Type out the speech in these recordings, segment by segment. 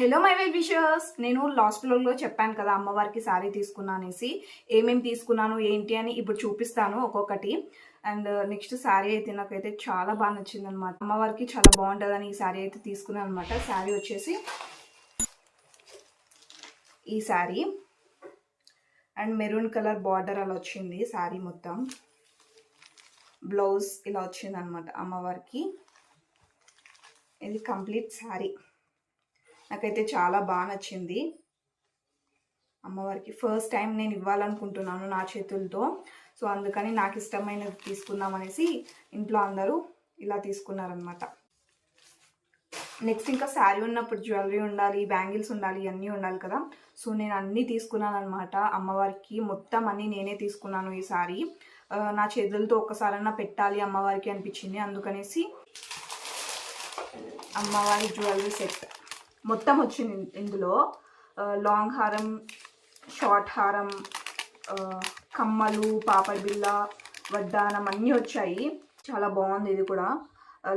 Hello my well wishers. నేను last బ్లాగ్లో చెప్పాను కదా అమ్మవారికి శారీ తీసుకున్నానేసి ఏమేమి తీసుకున్నాను ఏంటి అని ఇప్పుడు చూపిస్తాను ఒక్కొక్కటి. అండ్ నెక్స్ట్ శారీ అయితే నాకైతే చాలా బాగా నచ్చింది అనమాట అమ్మవారికి చాలా బాగుంటుందని ఈ శారీ అయితే తీసుకున్నాను అనమాట శారీ వచ్చేసి ఈ sari and maroon colour border అలా వచ్చింది శారీ మొత్తం. బ్లౌజ్ ఇలా వచ్చింది అనమాట అమ్మవారికి. ఇది కంప్లీట్ శారీ నాకైతే చాలా బాగా నచ్చింది. అమ్మవారికి ఫస్ట్ టైం నేను ఇవ్వాలనుకుంటున్నాను నా చేతులతో. సో అందుకని నాకు ఇష్టమైనది తీసుకుందాం అనేసి ఇంట్లో అందరూ ఇలా తీసుకున్నారనమాట నెక్స్ట్ ఇంకా శారీ ఉన్నప్పుడు జ్యువెలరీ ఉండాలి బ్యాంగిల్స్ ఉండాలి అన్నీ ఉండాలి కదా. సో నేను అన్నీ తీసుకున్నాను అనమాట అమ్మవారికి మొత్తం అన్నీ నేనే తీసుకున్నాను ఈ సారీ నా చేతులతో ఒక్కసారన్నా పెట్టాలి అమ్మవారికి అనిపించింది. అందుకనేసి అమ్మవారి జ్యువెలరీ సెట్ మొత్తం వచ్చింది ఇందులో. లాంగ్ హారం షార్ట్ హారం కమ్మలు పాపడి బిల్ల వడ్డానం అన్నీ వచ్చాయి. చాలా బాగుంది ఇది కూడా.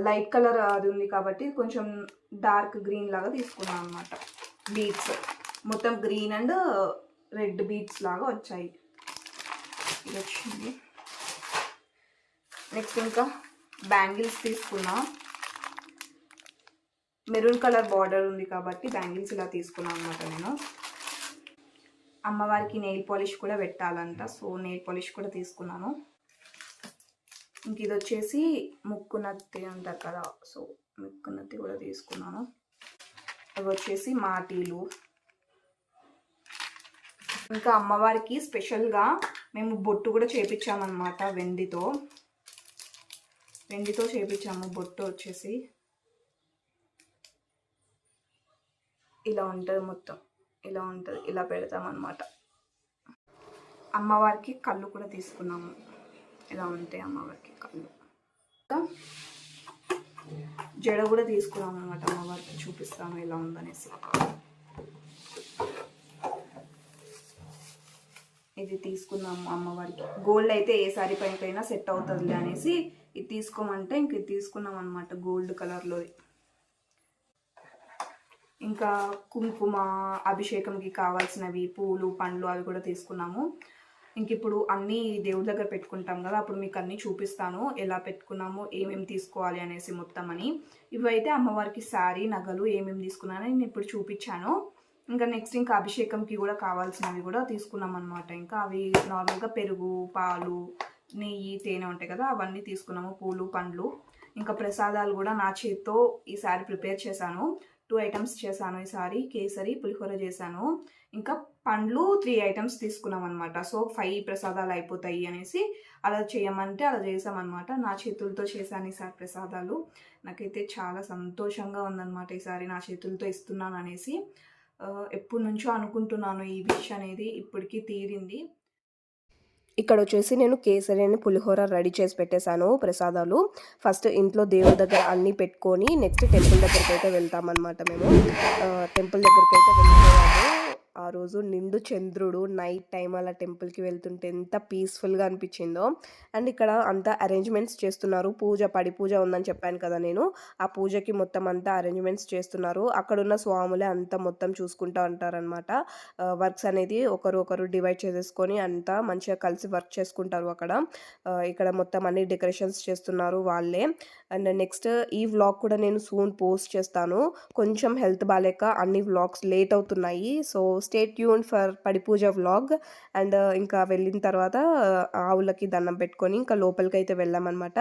లైట్ కలర్ అది ఉంది కాబట్టి కొంచెం డార్క్ గ్రీన్ లాగా తీసుకున్నాను అనమాట బీట్స్. మొత్తం గ్రీన్ అండ్ రెడ్ బీట్స్ లాగా వచ్చాయి. ఇది వచ్చింది. నెక్స్ట్ ఇంకా బ్యాంగిల్స్ తీసుకున్నా. మెరూన్ కలర్ బార్డర్ ఉంది కాబట్టి బ్యాంగిల్స్ ఇలా తీసుకున్నాను అనమాట నేను. అమ్మవారికి నెయిల్ పాలిష్ కూడా పెట్టాలంట సో నెయిల్ పాలిష్ కూడా తీసుకున్నాను. ఇంక ఇది వచ్చేసి ముక్కు నత్తి అంటారు కదా సో ముక్కు నత్తి కూడా తీసుకున్నాను. అవి వచ్చేసి మాటీలు. ఇంకా అమ్మవారికి స్పెషల్గా మేము బొట్టు కూడా చేపించామన్నమాట వెండితో. వెండితో చేపించాము బొట్టు వచ్చేసి. ఇలా ఉంటుంది మొత్తం. ఇలా ఉంటుంది. ఇలా పెడతామన్నమాట. అమ్మవారికి కళ్ళు కూడా తీసుకున్నాము. ఇలా ఉంటాయి అమ్మవారికి కళ్ళు. జడ కూడా తీసుకున్నాము అనమాట అమ్మవారికి చూపిస్తాము ఎలా ఉందనేసి. ఇది తీసుకున్నాము అమ్మవారికి. గోల్డ్ అయితే ఏ సారీ పైనకైనా సెట్ అవుతుంది అనేసి ఇది తీసుకోమంటే ఇంక ఇది తీసుకున్నాం అనమాట గోల్డ్ కలర్లోది ఇంకా కుంకుమ అభిషేకంకి కావాల్సినవి పూలు పండ్లు అవి కూడా తీసుకున్నాము. ఇంక ఇప్పుడు అన్నీ దేవుడి దగ్గర పెట్టుకుంటాం కదా అప్పుడు మీకు అన్నీ చూపిస్తాను. ఎలా పెట్టుకున్నాము ఏమేమి తీసుకోవాలి అనేసి మొత్తం అని. ఇవైతే అమ్మవారికి శారీ నగలు ఏమేమి తీసుకున్నానని నేను ఇప్పుడు చూపించాను. ఇంకా నెక్స్ట్ ఇంకా అభిషేకంకి కూడా కావాల్సినవి కూడా తీసుకున్నాం అనమాట ఇంకా అవి నార్మల్గా పెరుగు పాలు నెయ్యి తేనె ఉంటాయి కదా అవన్నీ తీసుకున్నాము పూలు పండ్లు. ఇంకా ప్రసాదాలు కూడా నా చేత్తో ఈసారి ప్రిపేర్ చేశాను. టూ ఐటమ్స్ చేశాను ఈసారి కేసరి పులిహోర చేశాను. ఇంకా పండ్లు త్రీ ఐటమ్స్ తీసుకున్నాం అనమాట సో ఫైవ్ ప్రసాదాలు అయిపోతాయి అనేసి అలా చేయమంటే అలా చేసామన్నమాట నా చేతులతో చేశాను ఈసారి ప్రసాదాలు. నాకైతే చాలా సంతోషంగా ఉందన్నమాట ఈసారి నా చేతులతో ఇస్తున్నాను అనేసి ఎప్పటి నుంచో అనుకుంటున్నాను ఈ విష్ అనేది ఇప్పటికీ తీరింది. ఇక్కడ వచ్చేసి నేను కేసరి అని పులిహోర రెడీ చేసి పెట్టేశాను ప్రసాదాలు. ఫస్ట్ ఇంట్లో దేవుడి దగ్గర అన్నీ పెట్టుకొని నెక్స్ట్ టెంపుల్ దగ్గరికి అయితే వెళ్తామన్నమాట మేము. టెంపుల్ దగ్గరికి అయితే వెళ్ళిపోయాము. ఆ రోజు నిండు చంద్రుడు నైట్ టైం అలా టెంపుల్కి వెళ్తుంటే ఎంత పీస్ఫుల్గా అనిపించిందో. అండ్ ఇక్కడ అంతా అరేంజ్మెంట్స్ చేస్తున్నారు. పూజ పడి పూజ ఉందని చెప్పాను కదా నేను. ఆ పూజకి మొత్తం అంతా అరేంజ్మెంట్స్ చేస్తున్నారు. అక్కడున్న స్వాములే అంతా మొత్తం చూసుకుంటూ ఉంటారనమాట వర్క్స్ అనేది ఒకరు ఒకరు డివైడ్ చేసేసుకొని అంతా మంచిగా కలిసి వర్క్ చేసుకుంటారు అక్కడ. ఇక్కడ మొత్తం అన్ని డెకరేషన్స్ చేస్తున్నారు వాళ్ళే. అండ్ నెక్స్ట్ ఈ వ్లాగ్ కూడా నేను సూన్ పోస్ట్ చేస్తాను. కొంచెం హెల్త్ బాగాలేక అన్ని వ్లాగ్స్ లేట్ అవుతున్నాయి. సో స్టేట్ యూన్ ఫర్ పడిపూజ వ్లాగ్. అండ్ ఇంకా వెళ్ళిన తర్వాత ఆవులకి దండం పెట్టుకొని ఇంకా లోపలికి అయితే వెళ్ళామన్నమాట.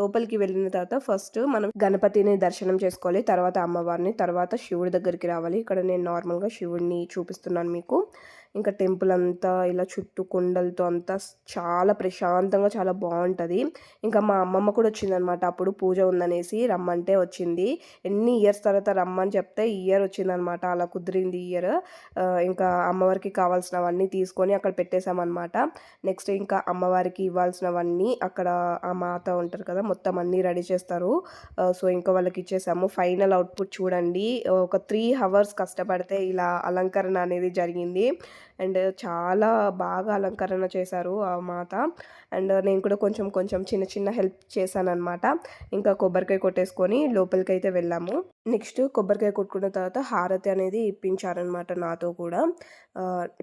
లోపలికి వెళ్ళిన తర్వాత ఫస్ట్ మనం గణపతిని దర్శనం చేసుకోవాలి. తర్వాత అమ్మవారిని తర్వాత శివుడి దగ్గరికి రావాలి. ఇక్కడ నేను నార్మల్గా శివుడిని చూపిస్తున్నాను మీకు. ఇంకా టెంపుల్ అంతా ఇలా చుట్టూ కొండలతో అంతా చాలా ప్రశాంతంగా చాలా బాగుంటుంది. ఇంకా మా అమ్మమ్మ కూడా వచ్చిందనమాట. అప్పుడు పూజ ఉందనేసి రమ్మంటే వచ్చింది. ఎన్ని ఇయర్స్ తర్వాత రమ్మని చెప్తే ఈ ఇయర్ వచ్చిందనమాట. అలా కుదిరింది ఈ ఇయర్ ఇంకా అమ్మవారికి కావాల్సినవన్నీ తీసుకొని అక్కడ పెట్టేశామన్నమాట నెక్స్ట్ ఇంకా అమ్మవారికి ఇవ్వాల్సినవన్నీ అక్కడ ఆ మాత ఉంటారు కదా మొత్తం అన్నీ రెడీ చేస్తారు. సో ఇంకా వాళ్ళకి ఇచ్చేసాము. ఫైనల్ అవుట్పుట్ చూడండి. ఒక త్రీ అవర్స్ కష్టపడితే ఇలా అలంకరణ అనేది జరిగింది. అండ్ చాలా బాగా అలంకరణ చేశారు ఆ మాత. అండ్ నేను కూడా కొంచెం కొంచెం చిన్న చిన్న హెల్ప్ చేశానమాట ఇంకా కొబ్బరికాయ కొట్టేసుకొని లోపలికి అయితే వెళ్ళాము. నెక్స్ట్ కొబ్బరికాయ కొట్టుకున్న తర్వాత హారతి అనేది ఇప్పించారనమాట నాతో కూడా.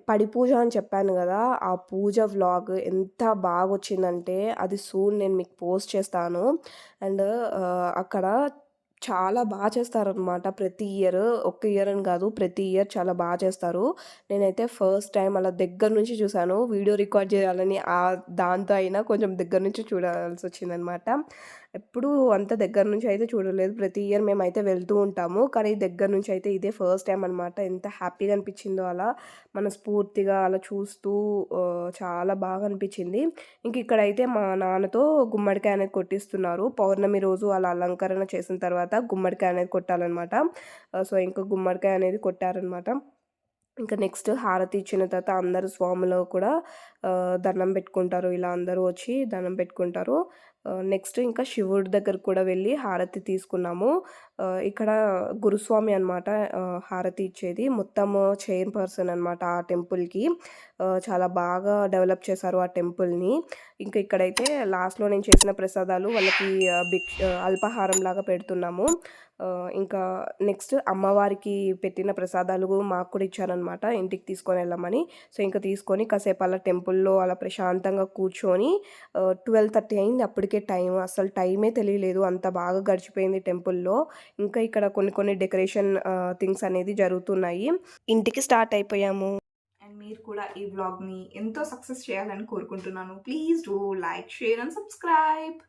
పడి పూజ అని చెప్పాను కదా ఆ పూజ వ్లాగ్ ఎంత బాగా వచ్చిందంటే అది సూన్ నేను మీకు పోస్ట్ చేస్తాను. అండ్ అక్కడ చాలా బాగా చేస్తారనమాట ప్రతి ఇయర్ ఒక్క ఇయర్ అని కాదు ప్రతి ఇయర్ చాలా బాగా చేస్తారు. నేనైతే ఫస్ట్ టైం అలా దగ్గర నుంచి చూశాను. వీడియో రికార్డ్ చేయాలని ఆ దాంతో అయినా కొంచెం దగ్గర నుంచి చూడాల్సి వచ్చిందనమాట ఎప్పుడూ అంత దగ్గర నుంచి అయితే చూడలేదు. ప్రతి ఇయర్ మేమైతే వెళ్తూ ఉంటాము. కానీ దగ్గర నుంచి అయితే ఇదే ఫస్ట్ టైం అనమాట ఎంత హ్యాపీగా అనిపించిందో అలా మనస్ఫూర్తిగా అలా చూస్తూ చాలా బాగా అనిపించింది. ఇంక ఇక్కడైతే మా నాన్నతో గుమ్మడికాయ అనేది కొట్టిస్తున్నారు. పౌర్ణమి రోజు అలా అలంకరణ చేసిన తర్వాత గుమ్మడికాయ అనేది కొట్టాలన్నమాట. సో ఇంకా గుమ్మడికాయ అనేది కొట్టారనమాట ఇంకా నెక్స్ట్ హారతి ఇచ్చిన తర్వాత అందరూ స్వాములో కూడా దండం పెట్టుకుంటారు. ఇలా అందరూ వచ్చి దండం పెట్టుకుంటారు. నెక్స్ట్ ఇంకా శివుడి దగ్గర కూడా వెళ్ళి హారతి తీసుకున్నాము. ఇక్కడ గురుస్వామి అనమాట హారతి ఇచ్చేది. మొత్తం చైర్ పర్సన్ అనమాట ఆ టెంపుల్కి. చాలా బాగా డెవలప్ చేశారు ఆ టెంపుల్ని. ఇంకా ఇక్కడైతే లాస్ట్లో నేను చేసిన ప్రసాదాలు వాళ్ళకి భిక్ష అల్పాహారం లాగా పెడుతున్నాము. ఇంకా నెక్స్ట్ అమ్మవారికి పెట్టిన ప్రసాదాలు మాకు కూడా ఇచ్చారనమాట ఇంటికి తీసుకొని వెళ్ళమని. సో ఇంకా తీసుకొని కాసేపు అలా టెంపుల్లో అలా ప్రశాంతంగా కూర్చొని ట్వెల్వ్ థర్టీ అయింది అప్పటికే టైం అసలు టైమే తెలియలేదు. అంత బాగా గడిచిపోయింది టెంపుల్లో. ఇంకా ఇక్కడ కొన్ని కొన్ని డెకరేషన్ థింగ్స్ అనేది జరుగుతున్నాయి. ఇంటికి స్టార్ట్ అయిపోయాము. అండ్ మీరు కూడా ఈ బ్లాగ్ని ఎంతో సక్సెస్ చేయాలని కోరుకుంటున్నాను. Please do like share and subscribe.